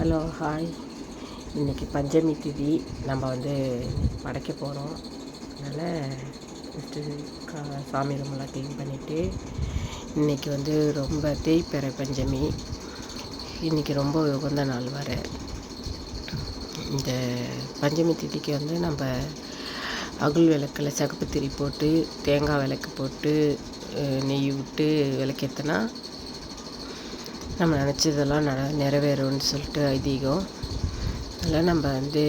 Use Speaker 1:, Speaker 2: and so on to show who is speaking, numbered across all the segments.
Speaker 1: Hello hi. இன்றைக்கி பஞ்சமி திதி. நம்ம வந்து படைக்க போகிறோம் அதனால் ஃபஸ்ட்டு கா சாமி ரூமெல்லாம் க்ளீன் பண்ணிவிட்டு இன்றைக்கி வந்து ரொம்ப தேய்ப்பெற பஞ்சமி. இன்றைக்கி ரொம்ப உகந்த நாள் வர இந்த பஞ்சமி திதிக்கு வந்து நம்ம அகுல் விளக்கில் சகப்பு திரி போட்டு தேங்காய் விளக்கு போட்டு நெய் விட்டு விளக்கேற்றினா நம்ம நினச்சதெல்லாம் ந நிறைவேறும்னு சொல்லிட்டு ஐதீகம். அதெல்லாம் நம்ம வந்து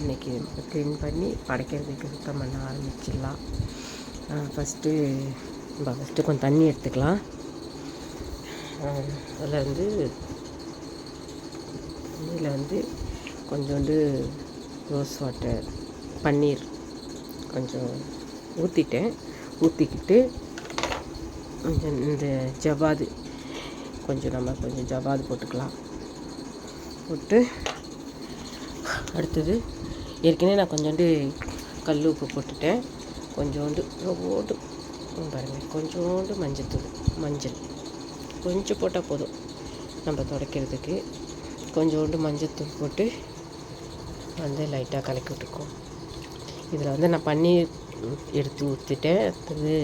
Speaker 1: இன்றைக்கி க்ளீன் பண்ணி படைக்கிறதுக்கு சுத்தம் பண்ண ஆரம்பிச்சிடலாம். ஃபஸ்ட்டு நம்ம ஃபஸ்ட்டு கொஞ்சம் தண்ணி எடுத்துக்கலாம். அதில் வந்து தண்ணியில் வந்து கொஞ்சோண்டு ரோஸ் வாட்டர் பன்னீர் கொஞ்சம் ஊற்றிட்டேன் ஊற்றிக்கிட்டு கொஞ்சம் இந்த ஜவ்வாது கொஞ்சம் நம்ம கொஞ்சம் ஜவ்வாது போட்டுக்கலாம். போட்டு அடுத்தது ஏற்கனவே நான் கொஞ்சோண்டு கல் உப்பு போட்டுட்டேன். கொஞ்சோண்டு ஓட்டு பாருங்கள் கொஞ்சோண்டு மஞ்சத்தூள் மஞ்சள். கொஞ்சம் போட்டால் போதும் நம்ம துடைக்கிறதுக்கு. கொஞ்சோண்டு மஞ்சத்தூள் போட்டு வந்து லைட்டாக கலக்கி விட்டுருக்கோம் இதில் வந்து நான் பன்னீர் எடுத்து ஊற்றிட்டேன் அடுத்தது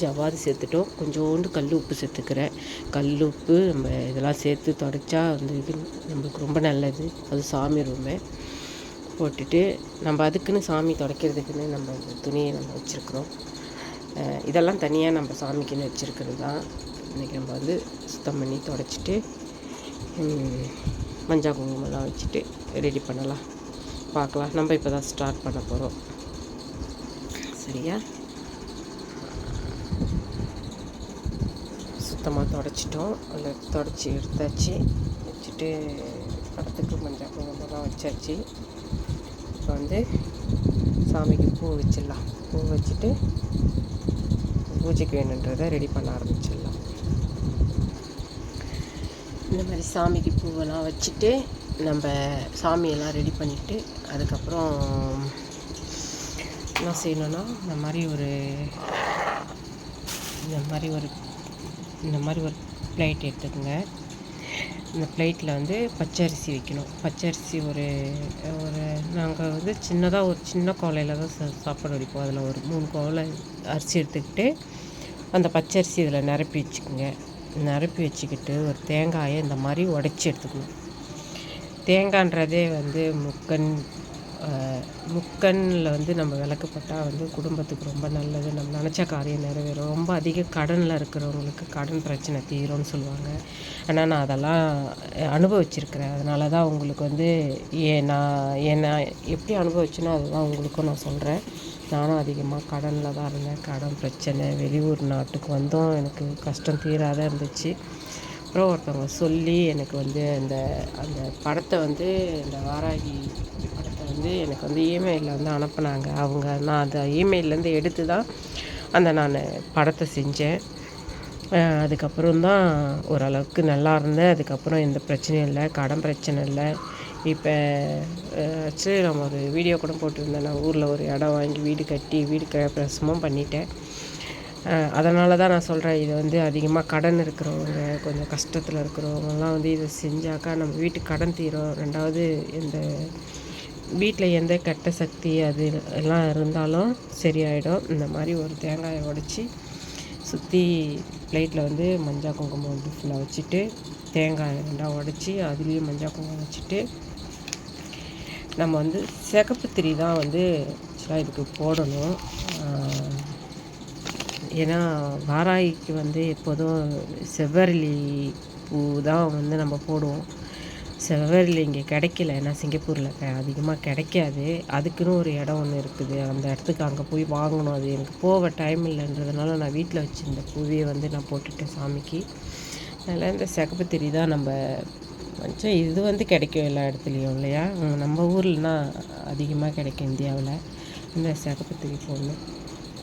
Speaker 1: ஜவாது சேர்த்துட்டோம். கொஞ்சோண்டு கல் உப்பு சேர்த்துக்கிறேன். கல் உப்பு நம்ம இதெல்லாம் சேர்த்து தொடச்சா வந்து இது நம்மளுக்கு ரொம்ப நல்லது. அது சாமி ரூமு. போட்டுட்டு நம்ம அதுக்குன்னு சாமி துடைக்கிறதுக்குன்னு நம்ம துணியை நம்ம வச்சுருக்குறோம். இதெல்லாம் தனியாக நம்ம சாமிக்குன்னு வச்சுருக்கிறது தான். இன்றைக்கி நம்ம வந்து சுத்தம் பண்ணி துடைச்சிட்டு மஞ்சள் குங்குமம்லாம் வச்சுட்டு ரெடி பண்ணலாம். பார்க்கலாம். நம்ம இப்போ தான் ஸ்டார்ட் பண்ண போகிறோம் சரியா? சுத்தமாக தொடச்சிட்டோம். அதில் தொடச்சி எடுத்தாச்சு. வச்சுட்டு படத்துக்கு மஞ்சள் குங்குமம்லாம் வச்சாச்சு. இப்போ வந்து சாமிக்கு பூ வச்சிடலாம். பூ வச்சுட்டு பூஜைக்கு வேணுன்றதை ரெடி பண்ண ஆரம்பிச்சிடலாம். இந்த மாதிரி சாமிக்கு பூவெல்லாம் வச்சுட்டு நம்ம சாமியெல்லாம் ரெடி பண்ணிவிட்டு அதுக்கப்புறம் என்ன செய்யணுன்னா இந்த மாதிரி ஒரு இந்த மாதிரி ஒரு இந்த மாதிரி ஒரு பிளேட் எடுத்துக்கோங்க. இந்த பிளேட்டில் வந்து பச்சரிசி வைக்கணும். பச்சரிசி ஒரு ஒரு நாங்கள் வந்து சின்னதாக ஒரு சின்ன கோலையில் தான் சா சாப்பாடு வடிப்போம். அதில் ஒரு மூணு கோலை அரிசி எடுத்துக்கிட்டு அந்த பச்சரிசி இதில் நிரப்பி வச்சுக்கோங்க. நிரப்பி வச்சுக்கிட்டு ஒரு தேங்காயை இந்த மாதிரி உடச்சி எடுத்துக்கணும். தேங்காய்ன்றதே வந்து முக்கன் முக்கனில் வந்து நம்ம விளக்கு போட்டால் வந்து குடும்பத்துக்கு ரொம்ப நல்லது. நம்ம நினச்ச காரியம் நிறைவேறும். ரொம்ப அதிக கடனில் இருக்கிறவங்களுக்கு கடன் பிரச்சனை தீரும்னு சொல்லுவாங்க. ஆனால் நான் அதெல்லாம் அனுபவிச்சிருக்கிறேன். அதனால தான் உங்களுக்கு வந்து ஏ நான் என்ன எப்படி அனுபவிச்சேனோ அதுதான் உங்களுக்கும் நான் சொல்கிறேன் நானும் அதிகமாக கடனில் தான் இருந்தேன். கடன் பிரச்சனை வெளியூர் நாட்டுக்கு வந்தும். எனக்கு கஷ்டம் தீராத இருந்துச்சு. அப்புறம் ஒருத்தவங்க சொல்லி எனக்கு வந்து அந்த அந்த படத்தை வந்து இந்த வாராகி வந்து எனக்கு வந்து இமெயிலில் வந்து அனுப்புனாங்க. அவங்க நான் அதை இமெயிலேருந்து எடுத்து தான் அந்த நான் படத்தை செஞ்சேன். அதுக்கப்புறம் தான் ஓரளவுக்கு நல்லா இருந்தேன். அதுக்கப்புறம் எந்த பிரச்சனையும் இல்லை. கடன் பிரச்சனை இல்லை. இப்போ ஆக்சுவலி நம்ம ஒரு வீடியோ கூட போட்டிருந்தேன். நான் ஊரில் ஒரு இடம் வாங்கி வீடு கட்டி வீடு பிரசமும் பண்ணிட்டேன். அதனால தான் நான் சொல்கிறேன் இது வந்து அதிகமாக கடன் இருக்கிறவங்க கொஞ்சம் கஷ்டத்தில் இருக்கிறவங்கலாம் வந்து இதை செஞ்சாக்கா நம்ம வீட்டுக்கு கடன் தீரும். ரெண்டாவது இந்த வீட்டில் எந்த கெட்ட சக்தி அது எல்லாம் இருந்தாலும் சரியாயிடும். இந்த மாதிரி ஒரு தேங்காயை உடச்சி சுற்றி பிளேட்டில் வந்து மஞ்சள் குங்குமம் வந்து ஃபுல்லாக வச்சுட்டு தேங்காய் ரெண்டாக உடச்சி அதுலேயும் மஞ்சள் குங்குமம் வச்சுட்டு நம்ம வந்து சிகப்பு திரி தான் வந்து ஆக்சுவலாக இதுக்கு போடணும். ஏன்னா வாராய்க்கு வந்து எப்போதும் செவ்வரளி பூ தான் வந்து நம்ம போடுவோம். செவ்வரில் இங்கே கிடைக்கல. ஏன்னா சிங்கப்பூரில் அதிகமாக கிடைக்காது. அதுக்குன்னு ஒரு இடம் ஒன்று இருக்குது. அந்த இடத்துக்கு அங்கே போய் வாங்கணும். அது எனக்கு போக டைம் இல்லைன்றதுனால நான் வீட்டில் வச்சுருந்த பூவியை வந்து நான் போட்டுட்டேன் சாமிக்கு. அதனால் இந்த சிகப்பு திரி தான் நம்ம கொஞ்சம் இது வந்து கிடைக்கும் எல்லா இடத்துலையும் இல்லையா? நம்ம ஊர்லனா அதிகமாக கிடைக்கும் இந்தியாவில். இந்த சிகப்பு திரி போடணும்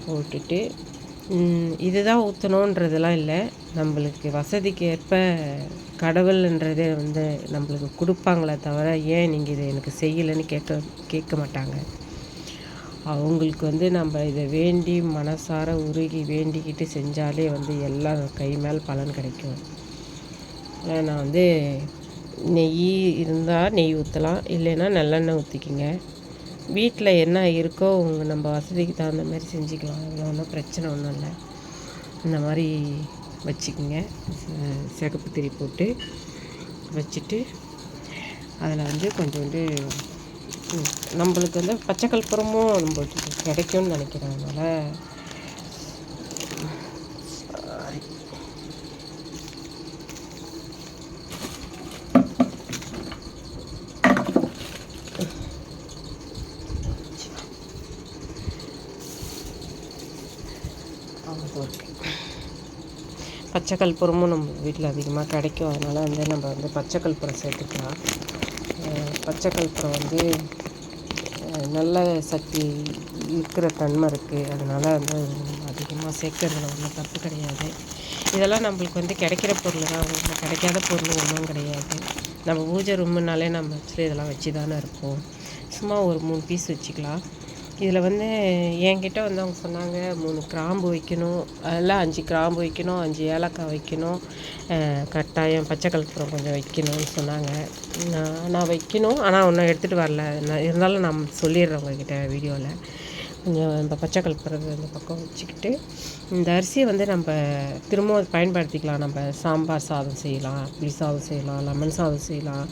Speaker 1: போட்டுட்டு இதுதான் ஊற்றணுன்றதெல்லாம் இல்லை. நம்மளுக்கு வசதிக்கு ஏற்ப கடவுள்ன்றதே வந்து நம்மளுக்கு கொடுப்பாங்களே தவிர ஏன் நீங்கள் இதை எனக்கு செய்யலைன்னு கேட்க கேட்க மாட்டாங்க. அவங்களுக்கு வந்து நம்ம இதை வேண்டி மனசார உருகி வேண்டிக்கிட்டு செஞ்சாலே வந்து எல்லாம் கை மேல் பலன் கிடைக்கும். நான் வந்து நெய் இருந்தால் நெய் ஊற்றலாம் இல்லைன்னா நல்லெண்ணெய் ஊற்றிக்கிங்க வீட்டில் என்ன இருக்கோ உங்கள் நம்ம வசதிக்கு தகுந்த மாதிரி செஞ்சுக்கலாம். அதில் ஒன்றும் பிரச்சனை ஒன்றும் இல்லை. இந்த மாதிரி வச்சுக்கிங்க. சிகப்பு திரி போட்டு வச்சுட்டு அதில் வந்து கொஞ்சோண்டு நம்மளுக்கு வந்து பச்சை கற்பூரமும் நம்மளுக்கு கிடைக்கும்னு நினைக்கிறேன் அதனால் பச்சை கற்பூரமும் நம்ம வீட்டில் அதிகமாக கிடைக்கும். அதனால் வந்து நம்ம வந்து பச்சை கற்பூரம் சேர்த்துக்கலாம். பச்சை கற்பூரம் வந்து நல்ல சக்தி இருக்கிற தன்மை இருக்குது அதனால் வந்து அதிகமாக சேர்க்கறதுல ஒன்றும் தப்பு கிடையாது. இதெல்லாம் நம்மளுக்கு வந்து கிடைக்கிற பொருள் தான். கிடைக்காத பொருள் ஒன்றும் கிடையாது. நம்ம பூஜை ரூமுனாலே நம்ம ஆக்சுவலி இதெல்லாம் வச்சு தானே இருப்போம். சும்மா ஒரு மூணு பீஸ் வச்சுக்கலாம். இதில் வந்து என்கிட்ட வந்து அவங்க சொன்னாங்க மூணு கிராம்பு வைக்கணும். அதில் அஞ்சு கிராம்பு வைக்கணும் அஞ்சு ஏலக்காய் வைக்கணும் கட்டாயம் பச்சை கற்பூரம் கொஞ்சம் வைக்கணும்னு சொன்னாங்க. நான் நான் வைக்கணும் ஆனால் ஒன்றும் எடுத்துகிட்டு வரல. நான் இருந்தாலும் நான் சொல்லிடுறேன் உங்கள்கிட்ட வீடியோவில் கொஞ்சம் இந்த பச்சை கலப்புறது இந்த பக்கம் வச்சுக்கிட்டு இந்த அரிசியை வந்து நம்ம திரும்பவும் பயன்படுத்திக்கலாம். நம்ம சாம்பார் சாதம் செய்யலாம் புளி சாதம் செய்யலாம் லெமன் சாதம் செய்யலாம்.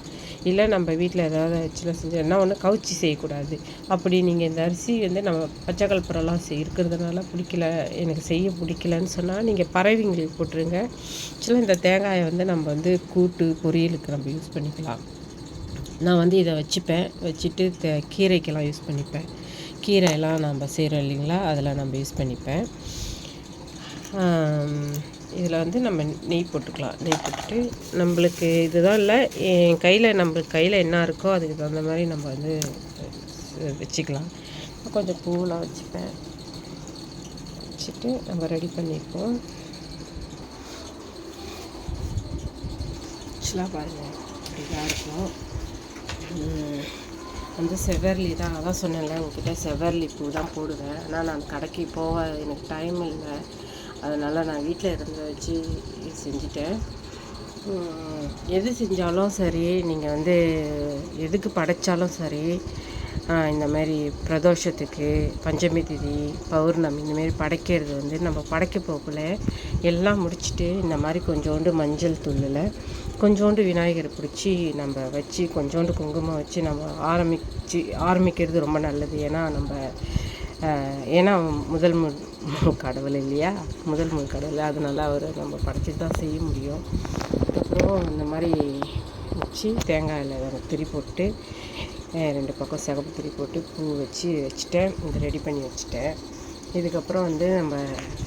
Speaker 1: இல்லை நம்ம வீட்டில் ஏதாவது சில செஞ்சு என்ன ஒன்று கவுச்சி செய்யக்கூடாது. அப்படி நீங்கள் இந்த அரிசி வந்து நம்ம பச்சை கற்பூரம்லாம் செய் இருக்கிறதுனால பிடிக்கல எனக்கு செய்ய பிடிக்கலன்னு சொன்னால் நீங்கள் பறவைங்களுக்கு போட்டுருங்க. ஆக்சுவலாக இந்த தேங்காயை வந்து நம்ம வந்து கூட்டு பொரியலுக்கு நம்ம யூஸ் பண்ணிக்கலாம். நான் வந்து இதை வச்சுப்பேன். வச்சுட்டு கீரைக்கெல்லாம் யூஸ் பண்ணிப்பேன். கீரையெல்லாம் நம்ம செய்கிறோம் இல்லைங்களா? அதெல்லாம் நம்ம யூஸ் பண்ணிப்பேன். இதில் வந்து நம்ம நெய் போட்டுக்கலாம். நெய் போட்டுட்டு நம்மளுக்கு இதுதான் இல்லை என் கையில் நம்மளுக்கு கையில் என்ன இருக்கோ அதுக்கு தகுந்த மாதிரி நம்ம வந்து வச்சுக்கலாம். கொஞ்சம் பூவெலாம் வச்சுப்பேன். வச்சுட்டு நம்ம ரெடி பண்ணிப்போம். ஆக்சுவலாக பாருங்கள் இப்படி தான் இருக்கும் வந்து செவ்வரளி தான். அதான் சொன்னேன்ல உங்ககிட்ட செவ்வரளி பூ தான் போடுவேன். ஆனால் நான் கடைக்கு போக எனக்கு டைம் இல்லை. அதனால் நான் வீட்டில் இருந்து வச்சு செஞ்சுட்டேன். எது செஞ்சாலும் சரி நீங்கள் வந்து எதுக்கு படைச்சாலும் சரி இந்த மாதிரி பிரதோஷத்துக்கு பஞ்சமி திதி பௌர்ணமி இந்தமாரி படைக்கிறது வந்து நம்ம படைக்க போகக்குள்ள எல்லாம் முடிச்சுட்டு இந்த மாதிரி கொஞ்சோண்டு மஞ்சள் தூளில் கொஞ்சோண்டு விநாயகரை பிடிச்சி நம்ம வச்சு கொஞ்சோண்டு குங்குமம் வச்சு நம்ம ஆரம்பித்து ஆரம்பிக்கிறது ரொம்ப நல்லது. ஏன்னா நம்ம ஏன்னா முதல் மு கடவுள் இல்லையா? முதல் முழு கடவுள். அதனால் அவர் நம்ம படைச்சி தான் செய்ய முடியும். அதுக்கப்புறம் இந்த மாதிரி வச்சு தேங்காயில் திரி போட்டு ரெண்டு பக்கம் சிகப்பு திரி போட்டு பூ வச்சு வச்சுட்டேன். இது ரெடி பண்ணி வச்சுட்டேன். இதுக்கப்புறம் வந்து நம்ம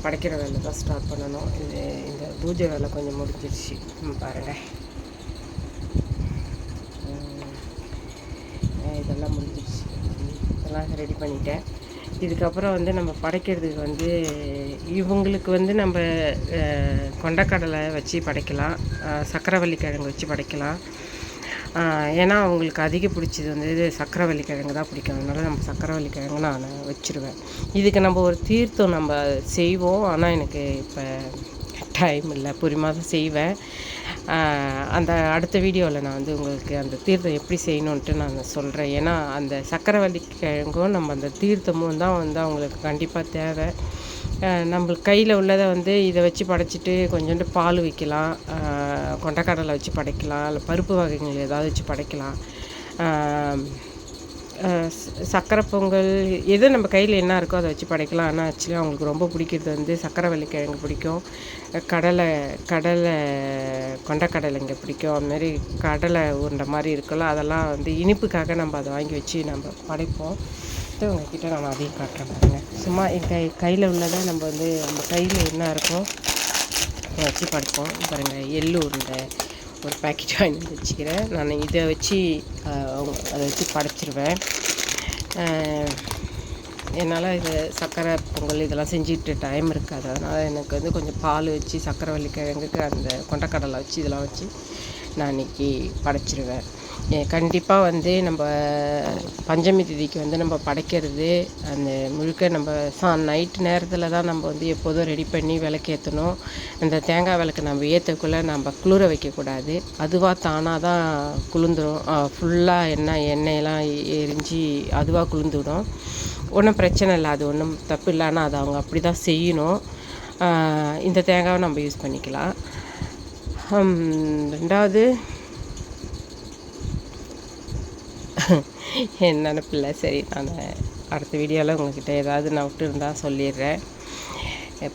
Speaker 1: படைக்கிற வேலை தான் ஸ்டார்ட் பண்ணணும். இது இந்த பூஜை வேலை கொஞ்சம் முடிஞ்சிருச்சு. பாருங்கள் இதெல்லாம் முடிஞ்சிருச்சு. இதெல்லாம் ரெடி பண்ணிட்டேன். இதுக்கப்புறம் வந்து நம்ம படைக்கிறதுக்கு வந்து இவங்களுக்கு வந்து நம்ம கொண்டக்கடலை வச்சு படைக்கலாம். சக்கரவள்ளி கிழங்கு வச்சு படைக்கலாம். ஏன்னா அவங்களுக்கு அதிக பிடிச்சது வந்து இது சக்கரவள்ளி கிழங்கு தான் பிடிக்கும். அதனால நம்ம சக்கரவள்ளி கிழங்கு நான் வச்சுருவேன். இதுக்கு நம்ம ஒரு தீர்த்தம் நம்ம செய்வோம். ஆனால் எனக்கு இப்போ டைம் இல்லை. பொறுமாக தான் செய்வேன். அந்த அடுத்த வீடியோவில் நான் வந்து உங்களுக்கு அந்த தீர்த்தம் எப்படி செய்யணுன்ட்டு நான் சொல்கிறேன் ஏன்னா அந்த சக்கரவள்ளி கிழங்கும் நம்ம அந்த தீர்த்தமும் தான் வந்து அவங்களுக்கு கண்டிப்பாக தேவை. நம்மளுக்கு கையில் உள்ளதை வந்து இதை வச்சு படைச்சிட்டு கொஞ்சோண்டு பால் வைக்கலாம். கொண்டக்கடலை வச்சு படைக்கலாம் இல்லை பருப்பு வகைகள் ஏதாவது வச்சு படைக்கலாம். சக்கரை பொங்கல் எது நம்ம கையில் என்ன இருக்கோ அதை வச்சு படைக்கலாம். ஆனால் ஆக்சுவலி அவங்களுக்கு ரொம்ப பிடிக்கிறது வந்து சக்கரை வள்ளிக்கிழங்கு பிடிக்கும். கடலை கடலை கொண்டக்கடலைங்க பிடிக்கும். அதுமாரி கடலை உருண்டை மாதிரி இருக்குல்ல அதெல்லாம் வந்து இனிப்புக்காக நம்ம அதை வாங்கி வச்சு நம்ம படைப்போம். உங்ககிட்ட நான் அதையும் காட்டுறேன் பாருங்கள் சும்மா என் கை கையில் உள்ளதை நம்ம வந்து நம்ம கையில் என்ன இருக்கோ வச்சு படைப்போம் பாருங்கள் எள்ளு உருண்டை ஒரு பேக்கெட் வாங்கி வச்சுக்கிறேன். நான் இதை வச்சு அதை வச்சு படைச்சிருவேன். என்னால் இது சர்க்கரை பொங்கல் இதெல்லாம் செஞ்சுட்டு டைம் இருக்காது. அதனால் எனக்கு வந்து கொஞ்சம் பால் வச்சு சர்க்கரை வள்ளி கிழங்குக்கு அந்த கொண்டக்கடலை வச்சு இதெல்லாம் வச்சு நான் இன்றைக்கி படைச்சிருவேன். கண்டிப்பாக வந்து நம்ம பஞ்சமி திதிக்கு வந்து நம்ம படைக்கிறது அந்த முழுக்க நம்ம சா நைட் நேரத்தில் தான் நம்ம வந்து எப்போதும் ரெடி பண்ணி விளக்கேற்றணும் அந்த தேங்காய் விளக்கு நம்ம ஏற்றக்குள்ளே நம்ம குளிர வைக்கக்கூடாது. அதுவாக தானாக தான் குளிர்ந்துடும் ஃபுல்லாக எண்ணெய் எண்ணெயெல்லாம் எரிஞ்சு அதுவாக குளிர்ந்துடும் ஒன்றும் பிரச்சனை இல்லை அது ஒன்றும் தப்பு இல்லை. ஆனால் அது அவங்க அப்படி தான் செய்யணும் இந்த தேங்காவை நம்ம யூஸ் பண்ணிக்கலாம். ரெண்டாவது என் நினப்பில்ல சரி நான் அடுத்த வீடியோவில் உங்கள்கிட்ட ஏதாவது நான் விட்டுருந்தா சொல்லிடுறேன்.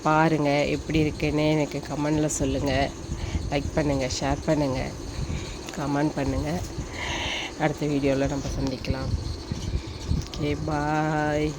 Speaker 1: பாருங்கள் எப்படி இருக்குன்னு எனக்கு கமெண்டில் சொல்லுங்கள் லைக் பண்ணுங்கள் ஷேர் பண்ணுங்கள் கமெண்ட் பண்ணுங்கள் அடுத்த வீடியோவில் நம்ம சந்திக்கலாம். Okay bye